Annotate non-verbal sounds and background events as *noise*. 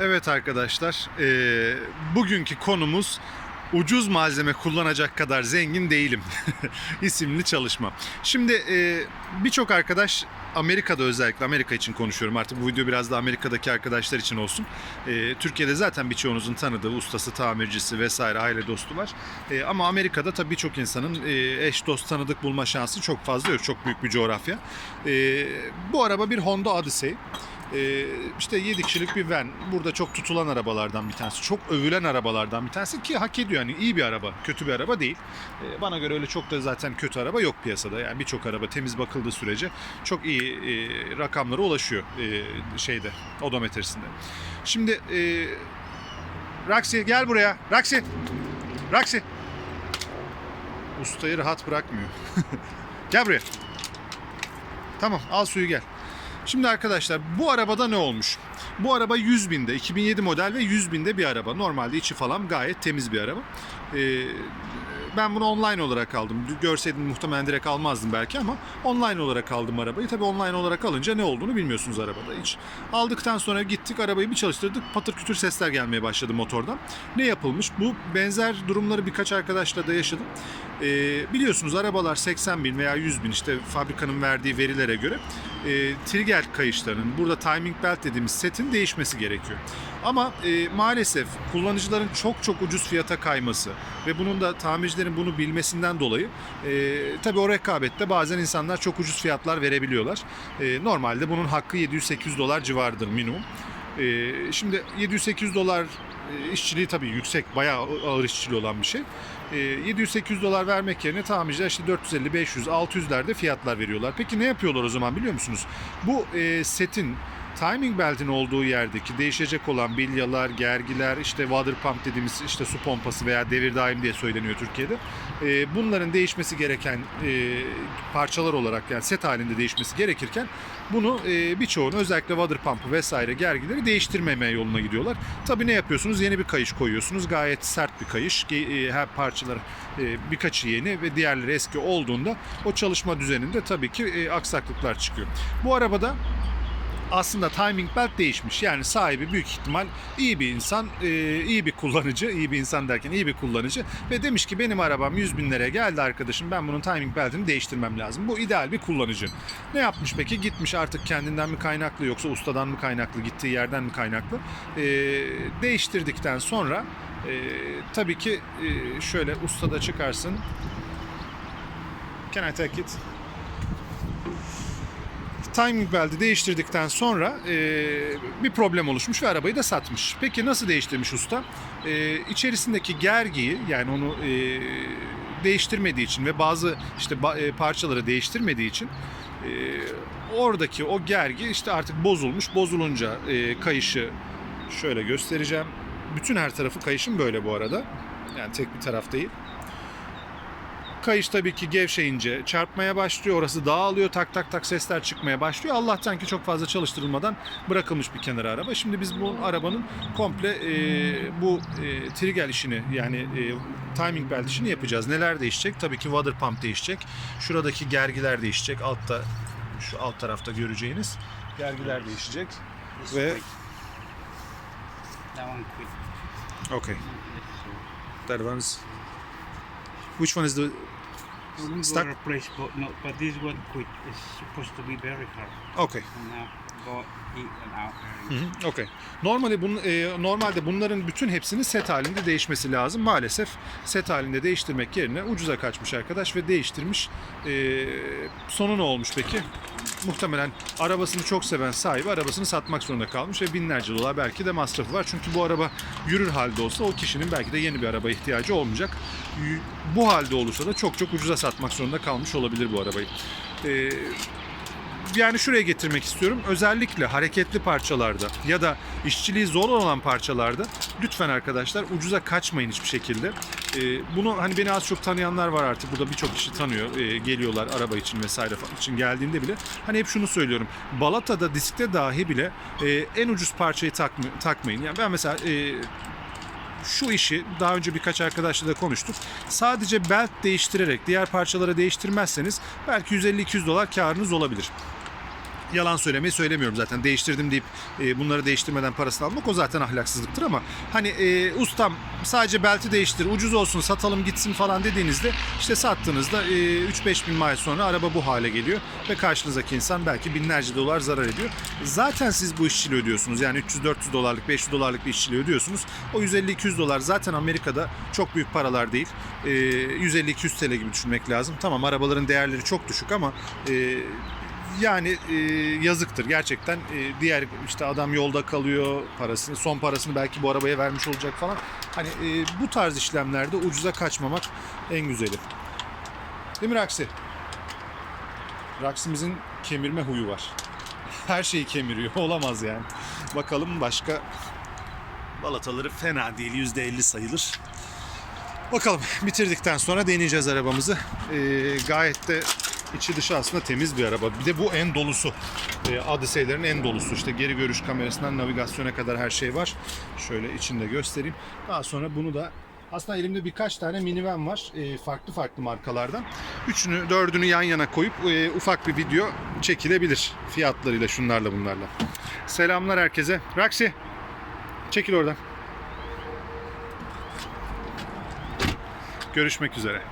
Evet arkadaşlar, eee, bugünkü konumuz ucuz malzeme kullanacak kadar zengin değilim *laughs* isimli çalışma. Şimdi eee, birçok arkadaş Amerika'da özellikle Amerika için konuşuyorum artık bu video biraz da Amerika'daki arkadaşlar için olsun. Eee, Türkiye'de zaten birçoğunuzun tanıdığı ustası, tamircisi vesaire aile dostu var. Eee, ama Amerika'da tabii birçok insanın eee, eş dost tanıdık bulma şansı çok fazla yok. Çok büyük bir coğrafya. Eee, bu araba bir Honda Odyssey. Ee, işte 7 kişilik bir van. Burada çok tutulan arabalardan bir tanesi. Çok övülen arabalardan bir tanesi ki hak ediyor. Yani iyi bir araba, kötü bir araba değil. Ee, bana göre öyle çok da zaten kötü araba yok piyasada. Yani birçok araba temiz bakıldığı sürece çok iyi e, rakamlara ulaşıyor e, şeyde, odometresinde. Şimdi e, Raksi gel buraya. Raksi. Raksi. Ustayı rahat bırakmıyor. *laughs* gel buraya. Tamam al suyu gel. Şimdi arkadaşlar bu arabada ne olmuş? Bu araba 100 binde, 2007 model ve 100 binde bir araba. Normalde içi falan gayet temiz bir araba. Ee, ben bunu online olarak aldım. Görseydim muhtemelen direkt almazdım belki ama online olarak aldım arabayı. Tabii online olarak alınca ne olduğunu bilmiyorsunuz arabada hiç. Aldıktan sonra gittik arabayı bir çalıştırdık. Patır kütür sesler gelmeye başladı motordan. Ne yapılmış? Bu benzer durumları birkaç arkadaşla da yaşadım. Ee, biliyorsunuz arabalar 80 bin veya 100 bin işte fabrikanın verdiği verilere göre e, trigger kayışlarının burada timing belt dediğimiz setin değişmesi gerekiyor. Ama e, maalesef kullanıcıların çok çok ucuz fiyata kayması ve bunun da tamircilerin bunu bilmesinden dolayı e, tabii o rekabette bazen insanlar çok ucuz fiyatlar verebiliyorlar. E, normalde bunun hakkı 700-800 dolar civarıdır minimum. E, şimdi 700-800 dolar e, işçiliği tabii yüksek, bayağı ağır işçiliği olan bir şey. E, 700-800 dolar vermek yerine tamirciler işte 450, 500, 600'lerde fiyatlar veriyorlar. Peki ne yapıyorlar o zaman biliyor musunuz? Bu e, setin timing belt'in olduğu yerdeki değişecek olan bilyalar, gergiler, işte water pump dediğimiz işte su pompası veya devir daim diye söyleniyor Türkiye'de. E, bunların değişmesi gereken e, parçalar olarak yani set halinde değişmesi gerekirken bunu e, birçoğunu özellikle water pump'ı vesaire gergileri değiştirmeme yoluna gidiyorlar. Tabii ne yapıyorsunuz? Yeni bir kayış koyuyorsunuz. Gayet sert bir kayış. E, Her parçalar e, birkaçı yeni ve diğerleri eski olduğunda o çalışma düzeninde tabii ki e, aksaklıklar çıkıyor. Bu arabada aslında timing belt değişmiş. Yani sahibi büyük ihtimal iyi bir insan, e, iyi bir kullanıcı, iyi bir insan derken iyi bir kullanıcı ve demiş ki benim arabam 100 bin liraya geldi arkadaşım ben bunun timing beltini değiştirmem lazım. Bu ideal bir kullanıcı. Ne yapmış peki? Gitmiş artık kendinden mi kaynaklı yoksa ustadan mı kaynaklı, gittiği yerden mi kaynaklı? E, değiştirdikten sonra e, tabii ki şöyle ustada çıkarsın. Can I take it? Timing belt'i değiştirdikten sonra e, bir problem oluşmuş ve arabayı da satmış. Peki nasıl değiştirmiş usta? E, içerisindeki gergiyi yani onu e, değiştirmediği için ve bazı işte e, parçaları değiştirmediği için e, oradaki o gergi işte artık bozulmuş. Bozulunca e, kayışı şöyle göstereceğim. Bütün her tarafı kayışın böyle bu arada. Yani tek bir taraf değil. Kayış tabii ki gevşeyince çarpmaya başlıyor. Orası dağılıyor. Tak tak tak sesler çıkmaya başlıyor. Allah'tan ki çok fazla çalıştırılmadan bırakılmış bir kenara araba. Şimdi biz bu arabanın komple e, bu e, trigger işini yani e, timing belt işini yapacağız. Neler değişecek? Tabii ki water pump değişecek. Şuradaki gergiler değişecek. Altta şu alt tarafta göreceğiniz gergiler değişecek. Ve-. Okay. That one's Which one is the we will Stuck? but no, but this one quick is supposed to be very hard. Okay. And now go in and out. Hı hı, Okey. Normalde bun, e, normalde bunların bütün hepsinin set halinde değişmesi lazım. Maalesef set halinde değiştirmek yerine ucuza kaçmış arkadaş ve değiştirmiş. E, sonu ne olmuş peki? Muhtemelen arabasını çok seven sahibi arabasını satmak zorunda kalmış ve binlerce dolar belki de masrafı var. Çünkü bu araba yürür halde olsa o kişinin belki de yeni bir araba ihtiyacı olmayacak. Bu halde olursa da çok çok ucuza satmak zorunda kalmış olabilir bu arabayı. E, yani şuraya getirmek istiyorum. Özellikle hareketli parçalarda ya da işçiliği zor olan parçalarda lütfen arkadaşlar ucuza kaçmayın hiçbir şekilde. Ee, bunu hani beni az çok tanıyanlar var artık. Burada birçok kişi tanıyor. Ee, geliyorlar araba için vesaire falan için geldiğinde bile. Hani hep şunu söylüyorum. Balata'da, diskte dahi bile e, en ucuz parçayı takma- takmayın. Yani ben mesela e, şu işi daha önce birkaç arkadaşla da konuştuk. Sadece belt değiştirerek diğer parçaları değiştirmezseniz belki 150-200 dolar karınız olabilir. Yalan söylemeyi söylemiyorum zaten. Değiştirdim deyip e, bunları değiştirmeden parasını almak o zaten ahlaksızlıktır ama hani e, ustam sadece belti değiştir, ucuz olsun, satalım gitsin falan dediğinizde işte sattığınızda e, 3-5 bin maaş sonra araba bu hale geliyor ve karşınızdaki insan belki binlerce dolar zarar ediyor. Zaten siz bu işçiliği ödüyorsunuz. Yani 300-400 dolarlık, 500 dolarlık bir işçiliği ödüyorsunuz. O 150-200 dolar zaten Amerika'da çok büyük paralar değil. E, 150-200 TL gibi düşünmek lazım. Tamam arabaların değerleri çok düşük ama e, yani e, yazıktır gerçekten. E, diğer işte adam yolda kalıyor parasını, son parasını belki bu arabaya vermiş olacak falan. Hani e, bu tarz işlemlerde ucuza kaçmamak en güzeli. Değil mi Raksi? Raksimizin kemirme huyu var. *laughs* Her şeyi kemiriyor. *laughs* Olamaz yani. Bakalım başka balataları fena değil. %50 sayılır. Bakalım bitirdikten sonra deneyeceğiz arabamızı. Ee, gayet de içi dışı aslında temiz bir araba. Bir de bu en dolusu. Ee, Odyssey'lerin en dolusu. İşte geri görüş kamerasından navigasyona kadar her şey var. Şöyle içinde göstereyim. Daha sonra bunu da aslında elimde birkaç tane minivan var. Ee, farklı farklı markalardan. Üçünü, dördünü yan yana koyup e, ufak bir video çekilebilir. Fiyatlarıyla, şunlarla bunlarla. Selamlar herkese. Raksi, çekil oradan. Görüşmek üzere.